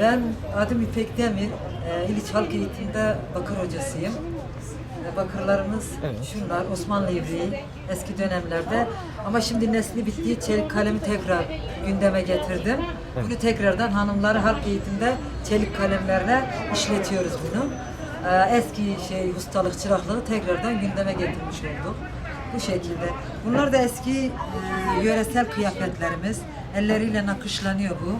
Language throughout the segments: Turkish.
Ben adım İpek Demir. E, İliç Halk Eğitim'de bakır hocasıyım. E, bakırlarımız Evet. şunlar Osmanlı ivriği eski dönemlerde ama şimdi nesli bittiği çelik kalemi tekrar gündeme getirdim. Bunu tekrardan hanımları halk eğitimde çelik kalemlerle işletiyoruz bunu. E, eski şey ustalık çıraklığı tekrardan gündeme getirmiş olduk. Bu şekilde. Bunlar da eski e, yöresel kıyafetlerimiz. Elleriyle nakışlanıyor bu.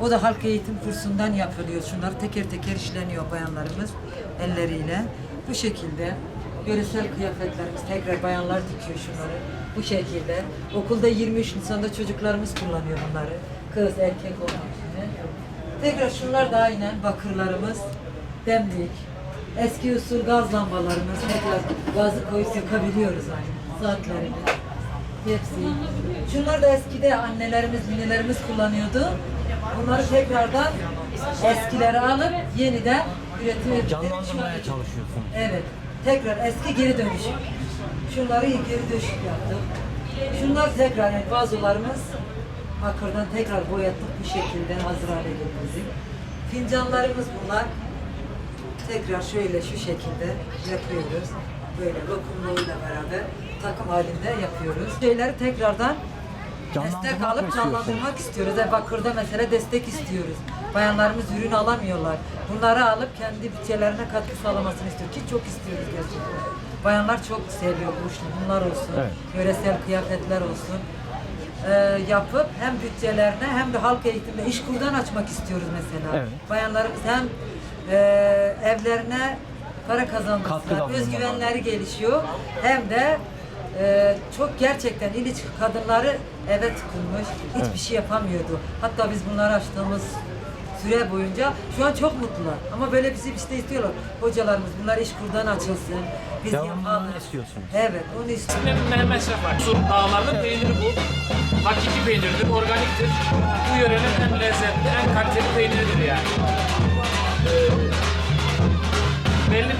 O da halk eğitim kursundan yapılıyor. Şunlar teker teker işleniyor bayanlarımız elleriyle. Bu şekilde yöresel kıyafetlerimiz tekrar bayanlar dikiyor şunları. Bu şekilde. Okulda 23 Nisan'da çocuklarımız kullanıyor bunları. Kız, erkek olmak üzere. Tekrar şunlar da aynen bakırlarımız. Demlik. Eski usul gaz lambalarımız. Tekrar gazı koyup yakabiliyoruz aynı. Saatlerimiz. Hepsi. Şunlar da eskide annelerimiz, ninelerimiz kullanıyordu. Bunları tekrardan eskileri alıp yeniden üretime Canlandırmaya çalışıyorsun. Evet. Tekrar eski geri dönüşüm. Şunları geri dönüşüm yaptık. Şunlar tekrar yani vazolarımız bakırdan tekrar boyattık bu şekilde hazır hale getirdik. Fincanlarımız bunlar. Tekrar şöyle şu şekilde yapıyoruz. Böyle lokumluğuyla beraber takım halinde yapıyoruz. Şeyleri tekrardan destek alıp canlandırmak istiyoruz. E bakırda mesela destek istiyoruz. Bayanlarımız ürün alamıyorlar. Bunları alıp kendi bütçelerine katkı sağlamasını istiyor ki çok istiyoruz gerçekten. Bayanlar çok seviyor bu işi. Bunlar olsun. Evet. Yöresel kıyafetler olsun. E, yapıp hem bütçelerine hem de halk eğitimde iş kurdan açmak istiyoruz mesela. Evet. Bayanlarımız hem e, evlerine para kazanmasına, özgüvenleri gelişiyor. Hem de e, çok gerçekten İliç kadınları eve tıkılmış, hiçbir Evet. şey yapamıyordu. Hatta biz bunları açtığımız süre boyunca şu an çok mutlular. Ama böyle bizi işte istiyorlar. Hocalarımız bunlar iş kurdan açılsın. Biz Devamını yapalım. istiyorsunuz. Evet, onu istiyoruz. Mehmet Mehmet Şafak. Sur dağlarının peyniri bu. Hakiki peynirdir, organiktir. Bu yörenin en lezzetli, en kaliteli peyniridir yani. Ee, belli bir